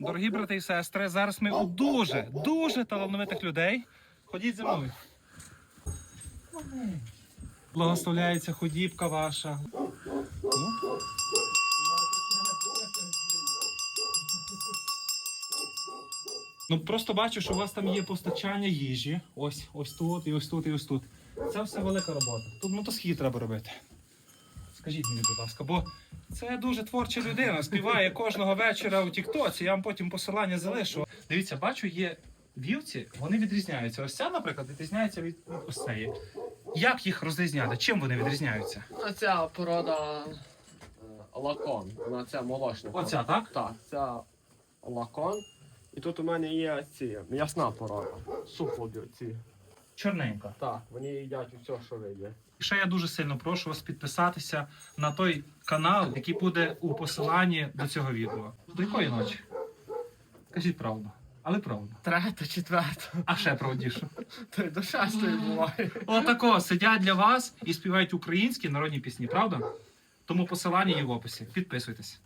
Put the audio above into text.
Дорогі брати і сестри, зараз ми у дуже, дуже талановитих людей. Ходіть зі мною. Благословляється ходібка ваша. Ну. Ну просто бачу, що у вас там є постачання їжі. Ось, ось тут, і ось тут, і ось тут. Це все велика робота. Тут мотосхід треба робити. Скажіть мені, будь ласка, бо це дуже творча людина. Співає кожного вечора у Тіктоці. Я вам потім посилання залишу. Дивіться, бачу, є вівці, вони відрізняються. Ось ця, наприклад, відрізняється від ось цієї. Як їх розрізняти? Чим вони відрізняються? Ну, Ця порода е, лакон. Вона ця молочна. Оця, так? Так, ця лакон. І тут у мене є ці м'ясна порода. Суфоги ці. Чорненька. Так, вони їдять усе, що вийде. І ще я дуже сильно прошу вас підписатися на той канал, який буде у посиланні до цього відео. До якої ночі? Кажіть правду, але правду. Третя, четверта. А ще правдіше. То й до шестої буває. Отако сидять для вас і співають українські народні пісні, правда? Тому посилання є в описі. Підписуйтесь.